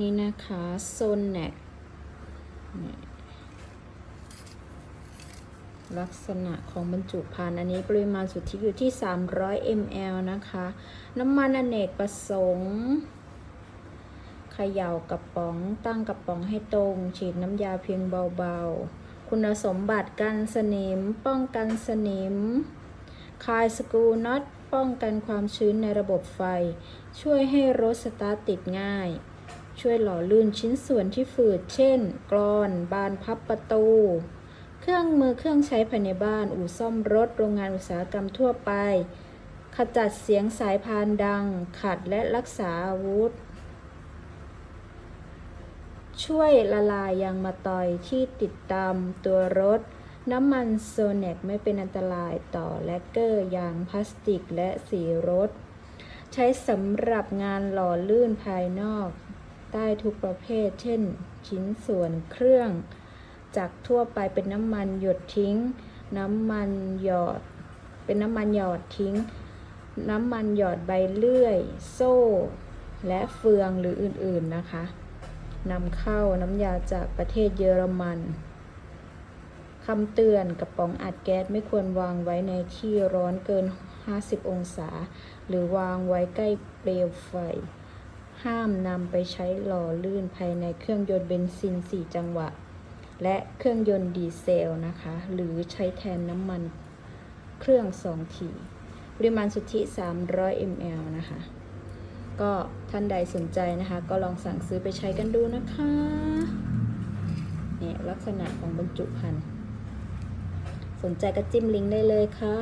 นี่นะคะโซนแนกลักษณะของบรรจุภัณฑ์อันนี้ปริมาณสุทธิอยู่ที่ 300 ml นะคะ น้ำมันอเนกประสงค์เขย่ากระป๋องตั้งกระป๋องให้ตรง ฉีดน้ำยาเพียงเบาๆ คุณสมบัติกันสนิม ป้องกันสนิม คลายสกรูน็อตป้องกันความชื้นในระบบไฟ ช่วยให้รถสตาร์ทติดง่าย ช่วยหล่อลื่นชิ้นส่วนที่ฝืด เช่น กรอน บานพับประตู เครื่องมือเครื่องใช้ภายในบ้าน อู่ซ่อมรถ โรงงานอุตสาหกรรมทั่วไป ขจัดเสียงสายพานดัง ขัดและรักษาอาวุธ ช่วยละลายยางมะตอยที่ติดตามตัวรถ น้ำมันโซเนกไม่เป็นอันตรายต่อแลกเกอร์ยางพลาสติกและสีรถ ใช้สำหรับงานหล่อลื่นภายนอก ได้ทุกประเภท เช่น ชิ้นส่วนเครื่อง จากทั่วไปเป็นน้ำมันหยดทิ้ง น้ำมันหยอด เป็นน้ำมันหยอดทิ้ง น้ำมันหยอดใบเลื่อย โซ่ และเฟืองหรืออื่นๆนะคะนำเข้าน้ำยาจากประเทศเยอรมันคำเตือนกระป๋องอัดแก๊สไม่ควรวางไว้ในที่ร้อนเกิน 50 องศา หรือวางไว้ใกล้เปลวไฟ ห้ามนำไปใช้หล่อลื่นภายในเครื่องยนต์เบนซิน 4 จังหวะ และเครื่องยนต์ดีเซลนะคะ หรือใช้แทนน้ำมันเครื่อง 2 ทีปริมาณสุทธิ 300 ml นะคะ ก็ท่านใดสนใจนะคะ ก็ลองสั่งซื้อไปใช้กันดูนะคะเนี่ยลักษณะของบรรจุภัณฑ์สนใจก็จิ้มลิงก์ได้เลยค่ะ